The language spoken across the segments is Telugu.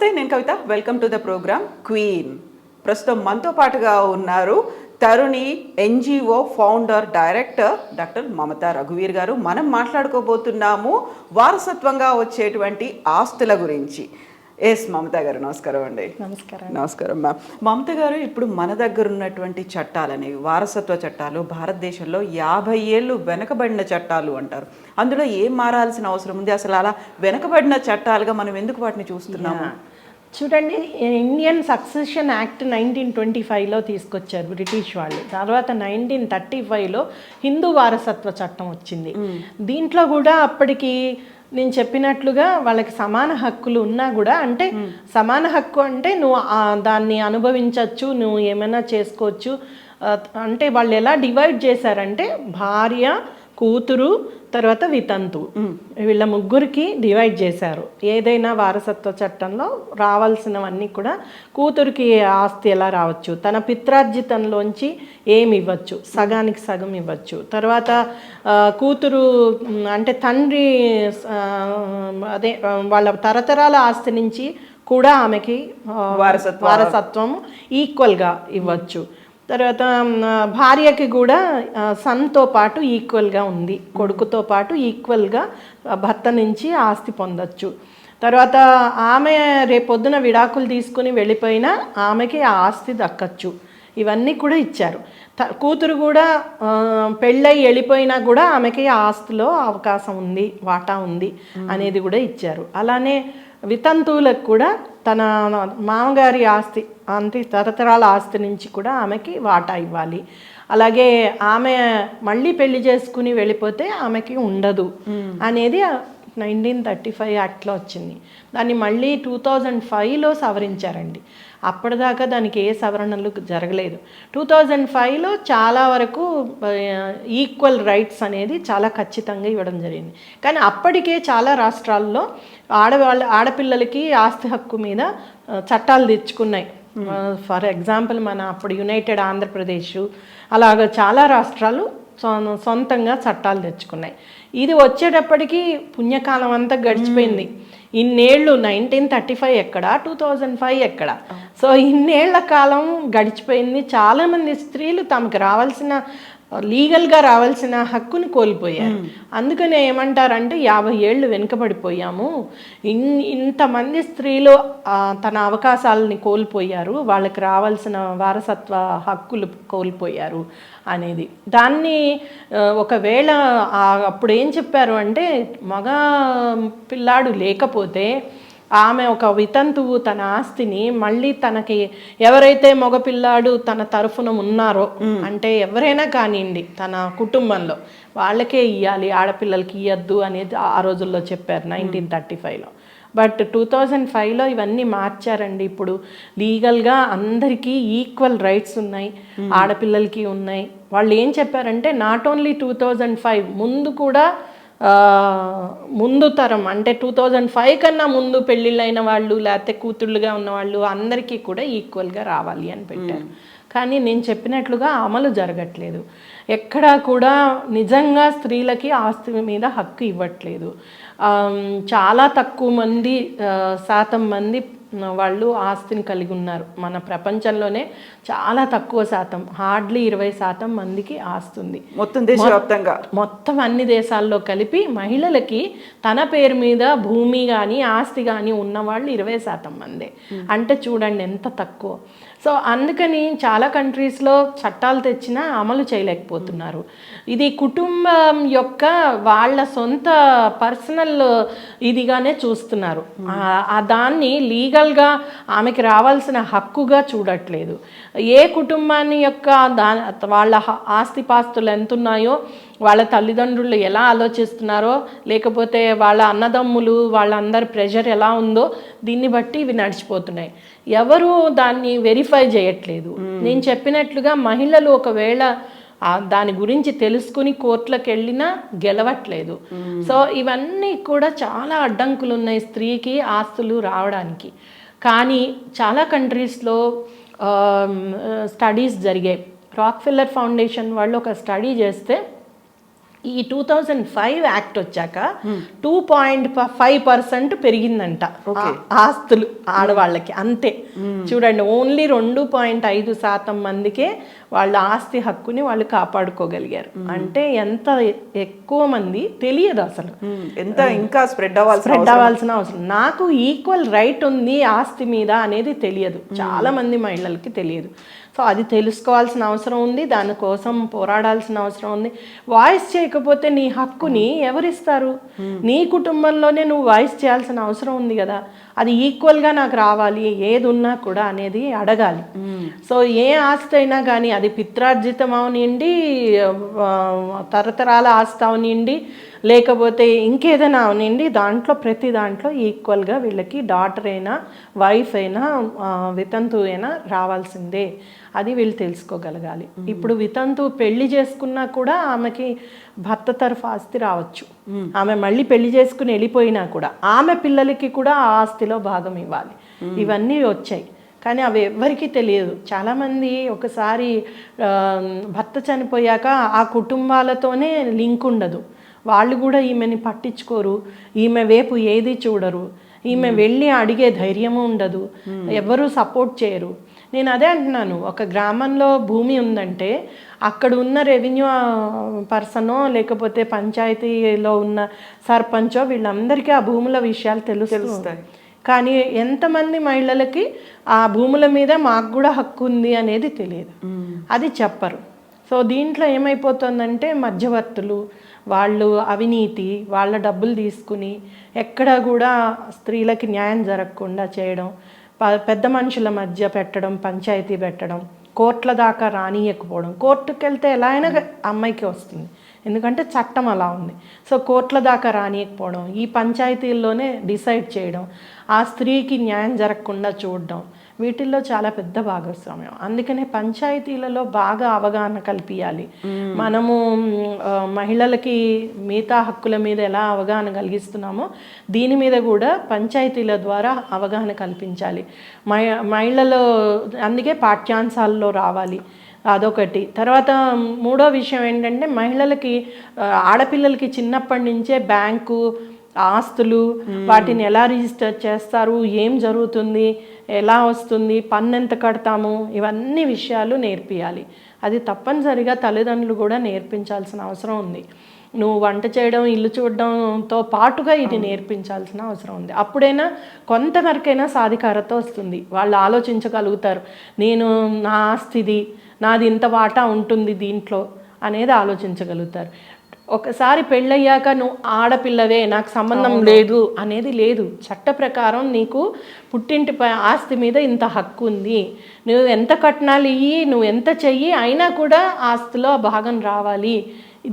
నమస్తే నేను Kavitha. Welcome to the program queen ప్రస్తుతం మనతో పాటుగా ఉన్నారు Taruni NGO founder director doctor Mamata రఘువీర్ గారు. మనం మాట్లాడుకోబోతున్నాము వారసత్వంగా వచ్చేటువంటి ఆస్తుల గురించి. ఎస్ మమతా గారు నమస్కారం అండి. నమస్కారం. నమస్కారం మ్యామ్ మమత గారు ఇప్పుడు మన దగ్గర ఉన్నటువంటి చట్టాలనేవి వారసత్వ చట్టాలు భారతదేశంలో యాభై ఏళ్ళు వెనకబడిన చట్టాలు అంటారు. అందులో ఏం మారాల్సిన అవసరం ఉంది? అసలు అలా వెనకబడిన చట్టాలుగా మనం ఎందుకు వాటిని చూస్తున్నాము? చూడండి Indian succession act nineteen twenty ఫైవ్లో తీసుకొచ్చారు బ్రిటిష్ వాళ్ళు. తర్వాత నైన్టీన్ థర్టీ ఫైవ్లో హిందూ వారసత్వ చట్టం వచ్చింది. దీంట్లో కూడా అప్పటికి నేను చెప్పినట్లుగా వాళ్ళకి సమాన హక్కులు ఉన్నా కూడా అంటే సమాన హక్కు అంటే నువ్వు దాన్ని అనుభవించవచ్చు నువ్వు ఏమైనా చేసుకోవచ్చు. అంటే వాళ్ళు ఎలా డివైడ్ చేశారంటే భార్య కూతురు తర్వాత వితంతు. వీళ్ళ ముగ్గురికి డివైడ్ చేశారు. ఏదైనా వారసత్వ చట్టంలో రావాల్సినవన్నీ కూడా కూతురికి ఆస్తి ఎలా రావచ్చు? తన పిత్రార్జితంలోంచి ఏమి ఇవ్వచ్చు? సగానికి సగం ఇవ్వచ్చు. తర్వాత కూతురు అంటే తండ్రి అదే వాళ్ళ తరతరాల ఆస్తి నుంచి కూడా ఆమెకి వారసత్వ- వారసత్వం ఈక్వల్గా ఇవ్వచ్చు. తర్వాత భార్యకి కూడా సన్తో పాటు ఈక్వల్గా ఉంది. కొడుకుతో పాటు ఈక్వల్గా భర్త నుంచి ఆస్తి పొందొచ్చు. తర్వాత ఆమె రేపొద్దున విడాకులు తీసుకుని వెళ్ళిపోయినా ఆమెకి ఆస్తి దక్కచ్చు. ఇవన్నీ కూడా ఇచ్చారు. కూతురు కూడా పెళ్ళై వెళ్ళిపోయినా కూడా ఆమెకి ఆస్తిలో అవకాశం ఉంది వాటా ఉంది అనేది కూడా ఇచ్చారు. అలానే వితంతువులకు కూడా తన మామగారి ఆస్తి అంతే తరతరాల ఆస్తి నుంచి కూడా ఆమెకి వాటా ఇవ్వాలి. అలాగే ఆమె మళ్ళీ పెళ్ళి చేసుకుని వెళ్ళిపోతే ఆమెకి ఉండదు అనేది నైన్టీన్ థర్టీ ఫైవ్ యాక్ట్లో వచ్చింది. దాన్ని మళ్ళీ టూ థౌజండ్ ఫైవ్లో సవరించారండి. అప్పటిదాకా దానికి ఏ సవరణలు జరగలేదు. టూ థౌజండ్ ఫైవ్లో చాలా వరకు ఈక్వల్ రైట్స్ అనేది చాలా ఖచ్చితంగా ఇవ్వడం జరిగింది. కానీ అప్పటికే చాలా రాష్ట్రాల్లో ఆడవాళ్ళ ఆడపిల్లలకి ఆస్తి హక్కు మీద చట్టాలు తెచ్చుకున్నాయి. ఫర్ ఎగ్జాంపుల్ మన అప్పుడు యునైటెడ్ ఆంధ్రప్రదేశ్ అలాగ చాలా రాష్ట్రాలు సొంతంగా చట్టాలు తెచ్చుకున్నాయి. ఇది వచ్చేటప్పటికి పుణ్యకాలం అంతా గడిచిపోయింది. ఇన్నేళ్ళు నైన్టీన్ థర్టీ ఫైవ్ ఎక్కడ టూ థౌజండ్ ఫైవ్ ఎక్కడ? సో ఇన్నేళ్ళ కాలం గడిచిపోయింది. చాలామంది స్త్రీలు తమకు రావాల్సిన లీగల్గా రావాల్సిన హక్కుని కోల్పోయారు. అందుకనే ఏమంటారంటే యాభై ఏళ్ళు వెనుకబడిపోయాము. ఇన్ ఇంతమంది స్త్రీలు తన అవకాశాలని కోల్పోయారు. వాళ్ళకి రావాల్సిన వారసత్వ హక్కులు కోల్పోయారు అనేది. దాన్ని ఒకవేళ అప్పుడు ఏం చెప్పారు అంటే మగ పిల్లాడు లేకపోతే ఆమె ఒక వితంతువు తన ఆస్తిని మళ్ళీ తనకి ఎవరైతే మగపిల్లాడు తన తరఫున ఉన్నారో అంటే ఎవరైనా కానివ్వండి తన కుటుంబంలో వాళ్ళకే ఇవ్వాలి ఆడపిల్లలకి ఇవ్వద్దు అనేది ఆ రోజుల్లో చెప్పారు నైన్టీన్ థర్టీ ఫైవ్లో. బట్ టూ థౌజండ్ ఫైవ్లో ఇవన్నీ మార్చారండి ఇప్పుడు. లీగల్గా అందరికీ ఈక్వల్ రైట్స్ ఉన్నాయి ఆడపిల్లలకి ఉన్నాయి. వాళ్ళు ఏం చెప్పారంటే not only two thousand five ముందు కూడా ముందు తరం అంటే టూ థౌజండ్ ఫైవ్ కన్నా ముందు పెళ్ళిళ్ళైన వాళ్ళు లేకపోతే కూతుళ్ళుగా ఉన్న వాళ్ళు అందరికీ కూడా ఈక్వల్గా రావాలి అని పెట్టారు. కానీ నేను చెప్పినట్లుగా అమలు జరగట్లేదు. ఎక్కడా కూడా నిజంగా స్త్రీలకి ఆస్తి మీద హక్కు ఇవ్వట్లేదు. చాలా తక్కువ మంది శాతం మంది వాళ్ళు ఆస్తిని కలిగి ఉన్నారు. మన ప్రపంచంలోనే చాలా తక్కువ శాతం హార్డ్లీ ఇరవై శాతం మందికి ఆస్తి ఉంది. మొత్తం దేశవ్యాప్తంగా? మొత్తం అన్ని దేశాల్లో కలిపి మహిళలకి తన పేరు మీద భూమి కానీ ఆస్తి కానీ ఉన్నవాళ్ళు ఇరవై శాతం మందే. అంటే చూడండి ఎంత తక్కువ. సో అందుకని చాలా కంట్రీస్లో చట్టాలు తెచ్చినా అమలు చేయలేకపోతున్నారు. ఇది కుటుంబం యొక్క వాళ్ళ సొంత పర్సనల్ ఇదిగానే చూస్తున్నారు. దాన్ని లీగల్గా ఆమెకి రావాల్సిన హక్కుగా చూడట్లేదు. ఏ కుటుంబాన్ని యొక్క దా వాళ్ళ ఆస్తిపాస్తులు ఎంత ఉన్నాయో వాళ్ళ తల్లిదండ్రులు ఎలా ఆలోచిస్తున్నారో లేకపోతే వాళ్ళ అన్నదమ్ములు వాళ్ళందరి ప్రెషర్ ఎలా ఉందో దీన్ని బట్టి ఇవి నడిచిపోతున్నాయి. ఎవరు దాన్ని వెరిఫై చేయట్లేదు. నేను చెప్పినట్లుగా మహిళలు ఒకవేళ దాని గురించి తెలుసుకుని కోర్టులకు వెళ్ళినా గెలవట్లేదు సో ఇవన్నీ కూడా చాలా అడ్డంకులు ఉన్నాయి స్త్రీకి ఆస్తులు రావడానికి. కానీ చాలా కంట్రీస్లో స్టడీస్ జరిగాయి. రాక్ ఫిల్లర్ ఫౌండేషన్ వాళ్ళు ఒక స్టడీ చేస్తే ఈ టూ థౌజండ్ ఫైవ్ యాక్ట్ వచ్చాక టూ పాయింట్ ఫైవ్ పర్సెంట్ పెరిగిందంట. ఆస్తులు ఆడవాళ్ళకి అంతే. చూడండి ఓన్లీ రెండు పాయింట్ ఐదు శాతం మందికే వాళ్ళ ఆస్తి హక్కుని వాళ్ళు కాపాడుకోగలిగారు. అంటే ఎంత ఎక్కువ మంది తెలియదు అసలు. ఎంత ఇంకా స్ప్రెడ్ అవ్వాల్సిన స్ప్రెడ్ అవ్వాల్సిన అవసరం. నాకు ఈక్వల్ రైట్ ఉంది ఆస్తి మీద అనేది తెలియదు. చాలా మంది మహిళలకి తెలియదు. సో అది తెలుసుకోవాల్సిన అవసరం ఉంది దానికోసం పోరాడాల్సిన అవసరం ఉంది. వాయిస్ చేయకపోతే నీ హక్కుని ఎవరిస్తారు? నీ కుటుంబంలోనే నువ్వు వాయిస్ చేయాల్సిన అవసరం ఉంది కదా. అది ఈక్వల్గా నాకు రావాలి ఏది ఉన్నా కూడా అనేది అడగాలి. సో ఏ ఆస్తి అయినా కానీ అది పిత్రార్జితం అవనివ్వండి తరతరాల ఆస్తి అవనివ్వండి లేకపోతే ఇంకేదైనా అవనివ్వండి దాంట్లో ప్రతి దాంట్లో ఈక్వల్గా వీళ్ళకి డాటర్ అయినా వైఫ్ అయినా వితంతు అయినా రావాల్సిందే. అది వీళ్ళు తెలుసుకోగలగాలి. ఇప్పుడు వితంతు పెళ్ళి చేసుకున్నా కూడా ఆమెకి భర్త తరఫు ఆస్తి రావచ్చు. ఆమె మళ్ళీ పెళ్ళి చేసుకుని వెళ్ళిపోయినా కూడా ఆమె పిల్లలకి కూడా ఆ ఆస్తిలో భాగం ఇవ్వాలి. ఇవన్నీ వచ్చాయి. కానీ అవి ఎవ్వరికీ తెలియదు. చాలామంది ఒకసారి భర్త చనిపోయాక ఆ కుటుంబాలతోనే లింక్ ఉండదు. వాళ్ళు కూడా ఈమెని పట్టించుకోరు. ఈమె వైపు ఏది చూడరు. ఈమె వెళ్ళి అడిగే ధైర్యము ఉండదు. ఎవరు సపోర్ట్ చేయరు. నేను అదే అంటున్నాను. ఒక గ్రామంలో భూమి ఉందంటే అక్కడ ఉన్న రెవెన్యూ పర్సనో లేకపోతే పంచాయతీలో ఉన్న సర్పంచో వీళ్ళందరికీ ఆ భూముల విషయాలు తెలుస్తాయి. కానీ ఎంతమంది మహిళలకి ఆ భూముల మీద మాకు కూడా హక్కు ఉంది అనేది తెలియదు. అది చెప్పరు. సో దీంట్లో ఏమైపోతుందంటే మధ్యవర్తులు వాళ్ళు అవినీతి వాళ్ళ డబ్బులు తీసుకుని ఎక్కడ కూడా స్త్రీలకి న్యాయం జరగకుండా చేయడం ప- పెద్ద మనుషుల మధ్య పెట్టడం పంచాయతీ పెట్టడం కోర్టుల దాకా రానియకపోవడం. కోర్టుకి వెళ్తే ఎలా అయినా అమ్మాయికి వస్తుంది. ఎందుకంటే చట్టం అలా ఉంది. సో కోర్టుల దాకా రానియకపోవడం ఈ పంచాయతీల్లోనే డిసైడ్ చేయడం ఆ స్త్రీకి న్యాయం జరగకుండా చూడడం వీటిల్లో చాలా పెద్ద భాగస్వామ్యం. అందుకనే పంచాయతీలలో బాగా అవగాహన కల్పించాలి మనము మహిళలకి మిగతా హక్కుల మీద ఎలా అవగాహన కలిగిస్తున్నామో దీని మీద కూడా పంచాయతీల ద్వారా అవగాహన కల్పించాలి. మహి మహిళలు అందుకే పాఠ్యాంశాల్లో రావాలి. అదొకటి. తర్వాత మూడో విషయం ఏంటంటే మహిళలకి ఆడపిల్లలకి చిన్నప్పటి నుంచే బ్యాంకు ఆస్తులు వాటిని ఎలా రిజిస్టర్ చేస్తారు ఏం జరుగుతుంది ఎలా వస్తుంది పన్ను ఎంత కడతాము ఇవన్నీ విషయాలు నేర్పియాలి. అది తప్పనిసరిగా తల్లిదండ్రులు కూడా నేర్పించాల్సిన అవసరం ఉంది. నువ్వు వంట చేయడం ఇల్లు చూడడంతో పాటుగా ఇది నేర్పించాల్సిన అవసరం ఉంది. అప్పుడైనా కొంతవరకైనా సాధికారత వస్తుంది. వాళ్ళు ఆలోచించగలుగుతారు. నేను నా ఆస్తిది నాది ఇంత వాటా ఉంటుంది దీంట్లో అనేది ఆలోచించగలుగుతారు. ఒకసారి పెళ్ళయ్యాక నువ్వు ఆడపిల్లవే నాకు సంబంధం లేదు అనేది లేదు. చట్ట ప్రకారం నీకు పుట్టింటి ఆస్తి మీద ఇంత హక్కు ఉంది. నువ్వు ఎంత కట్నాలు ఇయ్యి నువ్వు ఎంత చెయ్యి అయినా కూడా ఆస్తిలో భాగం రావాలి.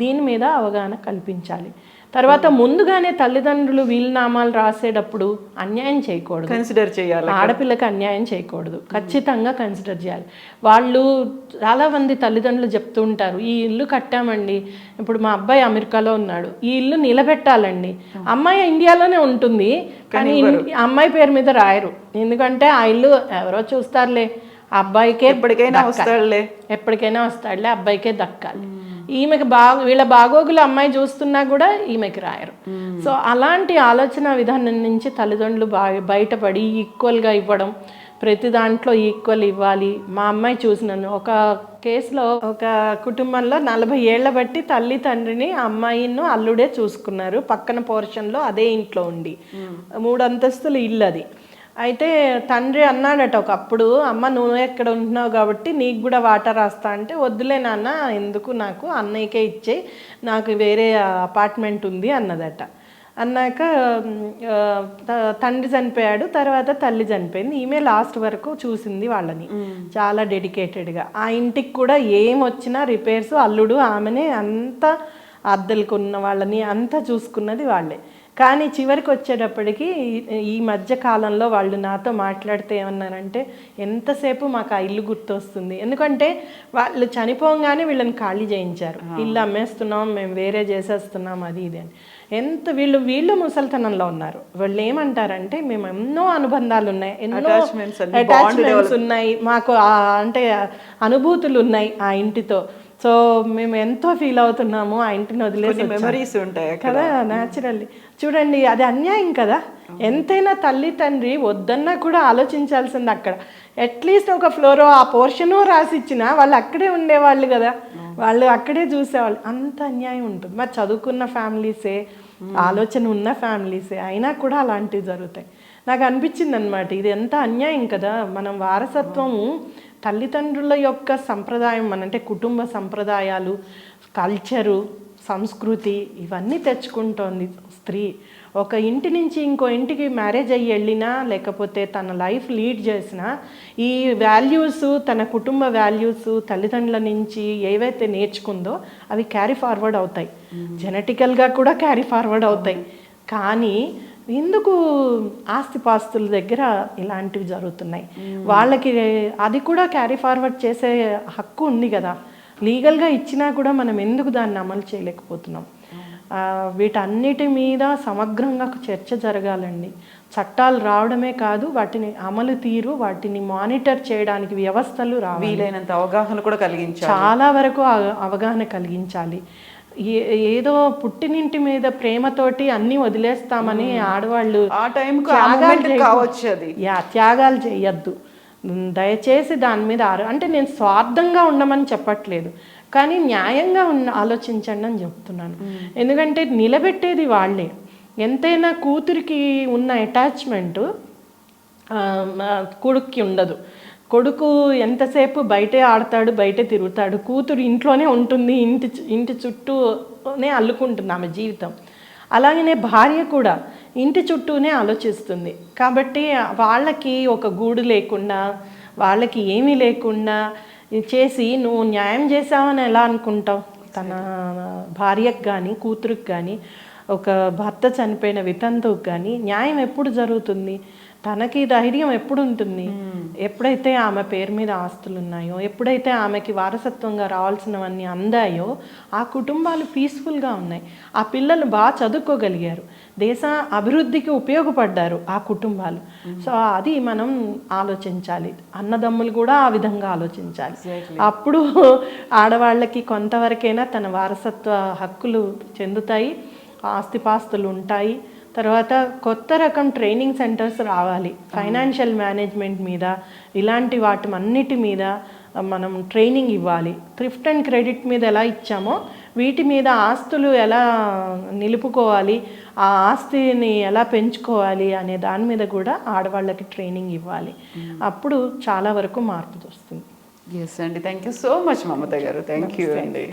దీని మీద అవగాహన కల్పించాలి. తర్వాత ముందుగానే తల్లిదండ్రులు వీలునామాలు రాసేటప్పుడు అన్యాయం చేయకూడదు. కన్సిడర్ చేయాలి ఆడపిల్లకి అన్యాయం చేయకూడదు. ఖచ్చితంగా కన్సిడర్ చేయాలి. వాళ్ళు చాలా మంది తల్లిదండ్రులు చెప్తూ ఉంటారు ఈ ఇల్లు కట్టామండి. ఇప్పుడు మా అబ్బాయి అమెరికాలో ఉన్నాడు. ఈ ఇల్లు నిలబెట్టాలండి. అమ్మాయి ఇండియాలోనే ఉంటుంది కానీ అమ్మాయి పేరు మీద రాయరు. ఎందుకంటే ఆ ఇల్లు ఎవరో చూస్తారులే. అబ్బాయికే ఎప్పటికైనా. వస్తాడులే. ఎప్పటికైనా వస్తాడులే అబ్బాయికే దక్కాలి. ఈమెకి బాగా వీళ్ళ బాగోగులు అమ్మాయి చూస్తున్నా కూడా ఈమెకి రాయరు. సో అలాంటి ఆలోచన విధానం నుంచి తల్లిదండ్రులు బాగా బయటపడి ఈక్వల్గా ఇవ్వడం ప్రతి దాంట్లో ఈక్వల్ ఇవ్వాలి. మా అమ్మాయి చూసినాను. ఒక కేసులో ఒక కుటుంబంలో నలభై ఏళ్ళ బట్టి తల్లి తండ్రిని అమ్మాయిను అల్లుడే చూసుకున్నారు. పక్కన పోర్షన్లో అదే ఇంట్లో ఉండి. మూడు అంతస్తులు ఇల్లు అది అయితే తండ్రి అన్నాడట ఒకప్పుడు అమ్మ నువ్వు ఎక్కడ ఉంటున్నావు కాబట్టి నీకు కూడా వాటర్ రాస్తా అంటే వద్దులే నాన్న ఎందుకు నాకు? అన్నయ్యకే ఇచ్చే నాకు వేరే అపార్ట్మెంట్ ఉంది అన్నదట. అన్నాక తండ్రి చనిపోయాడు తర్వాత తల్లి చనిపోయింది. ఈమె లాస్ట్ వరకు చూసింది వాళ్ళని. చాలా డెడికేటెడ్గా. ఆ ఇంటికి కూడా ఏం వచ్చినా రిపేర్స్ అల్లుడు ఆమెనే అంత అద్దెలకు ఉన్న వాళ్ళని అంతా చూసుకున్నది వాళ్ళే. కానీ చివరికి వచ్చేటప్పటికి ఈ- మధ్య కాలంలో వాళ్ళు నాతో మాట్లాడితే ఏమన్నారంటే ఎంతసేపు మాకు ఆ ఇల్లు గుర్తొస్తుంది? ఎందుకంటే వాళ్ళు చనిపోగానే వీళ్ళని ఖాళీ చేయించారు. ఇల్లు అమ్మేస్తున్నాం మేము వేరే చేసేస్తున్నాం అది ఇది అని. ఎంత వీళ్ళు వీళ్ళు ముసలితనంలో ఉన్నారు. వాళ్ళు ఏమంటారంటే మేము ఎన్నో అనుబంధాలు ఉన్నాయి ఎన్నో అటాచ్మెంట్స్ ఉన్నాయి మాకు ఆ- అంటే అనుభూతులు ఉన్నాయి ఆ ఇంటితో. సో మేము ఎంతో ఫీల్ అవుతున్నాము ఆ ఇంటిని వదిలేసి. మెమరీస్ ఉంటాయి కదా న్యాచురల్లీ చూడండి అది అన్యాయం కదా. ఎంతైనా తల్లి తండ్రి వద్దన్నా కూడా ఆలోచించాల్సింది అక్కడ. అట్లీస్ట్ ఒక ఫ్లోరో ఆ పోర్షను రాసి ఇచ్చినా వాళ్ళు అక్కడే ఉండేవాళ్ళు కదా. వాళ్ళు అక్కడే చూసేవాళ్ళు. అంత అన్యాయం ఉంటుంది. మరి చదువుకున్న ఫ్యామిలీసే ఆలోచన ఉన్న ఫ్యామిలీసే అయినా కూడా అలాంటివి జరుగుతాయి. నాకు అనిపించింది అనమాట ఇది ఎంత అన్యాయం కదా. మనం వారసత్వము తల్లిదండ్రుల యొక్క సంప్రదాయం మన అంటే కుటుంబ సంప్రదాయాలు కల్చరు సంస్కృతి ఇవన్నీ తెచ్చుకుంటోంది స్త్రీ. ఒక ఇంటి నుంచి ఇంకో ఇంటికి మ్యారేజ్ అయ్యి వెళ్ళినా లేకపోతే తన లైఫ్ లీడ్ చేసినా ఈ వాల్యూస్ తన కుటుంబ వాల్యూస్ తల్లిదండ్రుల నుంచి ఏవైతే నేర్చుకుందో అవి క్యారీ ఫార్వర్డ్ అవుతాయి. జెనెటికల్గా కూడా క్యారీ ఫార్వర్డ్ అవుతాయి. కానీ ఎందుకు ఆస్తిపాస్తుల దగ్గర ఇలాంటివి జరుగుతున్నాయి? వాళ్ళకి అది కూడా క్యారీ ఫార్వర్డ్ చేసే హక్కు ఉంది కదా. లీగల్గా ఇచ్చినా కూడా మనం ఎందుకు దాన్ని అమలు చేయలేకపోతున్నాం? ఆ, వీటన్నిటి మీద సమగ్రంగా చర్చ జరగాలండి. చట్టాలు రావడమే కాదు వాటిని అమలు తీరు వాటిని మానిటర్ చేయడానికి వ్యవస్థలు రావాలి. వీలైనంత అవగాహన కూడా కలిగించాలి. చాలా వరకు అవ- అవగాహన కలిగించాలి. ఏదో పుట్టినింటి మీద ప్రేమతోటి అన్నీ వదిలేస్తామని ఆడవాళ్ళు ఆ టైంకు త్యాగాలు కావచ్చు అది. యా త్యాగాలు చేయొద్దు. దయచేసి దాని మీద ఆరు అంటే నేను స్వార్థంగా ఉండమని చెప్పట్లేదు. కానీ న్యాయంగా ఉన్న ఆలోచించండి అని చెప్తున్నాను. ఎందుకంటే నిలబెట్టేది వాళ్ళే. ఎంతైనా కూతురికి ఉన్న అటాచ్మెంట్ కొడుక్కి ఉండదు. కొడుకు ఎంతసేపు బయటే ఆడతాడు బయటే తిరుగుతాడు కూతురు ఇంట్లోనే ఉంటుంది ఇంటి ఇంటి చుట్టూనే అల్లుకుంటుంది ఆమె జీవితం. అలాగనే భార్య కూడా ఇంటి చుట్టూనే ఆలోచిస్తుంది. కాబట్టి వాళ్ళకి ఒక గూడు లేకుండా వాళ్ళకి ఏమీ లేకుండా చేసి నువ్వు న్యాయం చేసావని ఎలా అనుకుంటావు? తన భార్యకు కానీ కూతురుకి కానీ ఒక భర్త చనిపోయిన వితంతువుకి కానీ న్యాయం ఎప్పుడు జరుగుతుంది? తనకి ధైర్యం ఎప్పుడు ఉంటుంది ఎప్పుడైతే ఆమె పేరు మీద ఆస్తులు ఉన్నాయో ఎప్పుడైతే ఆమెకి వారసత్వంగా రావాల్సినవన్నీ అందాయో ఆ కుటుంబాలు పీస్ఫుల్గా ఉన్నాయి. ఆ పిల్లలు బాగా చదువుకోగలిగారు. దేశ అభివృద్ధికి ఉపయోగపడ్డారు ఆ కుటుంబాలు. సో అది మనం ఆలోచించాలి. అన్నదమ్ములు కూడా ఆ విధంగా ఆలోచించాలి. అప్పుడు ఆడవాళ్ళకి కొంతవరకైనా తన వారసత్వ హక్కులు చెందుతాయి ఆస్తిపాస్తులు ఉంటాయి. తర్వాత కొత్త రకం ట్రైనింగ్ సెంటర్స్ రావాలి. ఫైనాన్షియల్ మేనేజ్మెంట్ మీద ఇలాంటి వాటి అన్నిటి మీద మనం ట్రైనింగ్ ఇవ్వాలి. థ్రిఫ్ట్ అండ్ క్రెడిట్ మీద ఎలా ఇచ్చామో వీటి మీద ఆస్తులు ఎలా నిలుపుకోవాలి ఆ ఆస్తిని ఎలా పెంచుకోవాలి అనే దాని మీద కూడా ఆడవాళ్ళకి ట్రైనింగ్ ఇవ్వాలి. అప్పుడు చాలా వరకు మార్పు వస్తుంది ఎస్ అండి. Thank you so much Mamata గారు. థ్యాంక్ యూ అండి.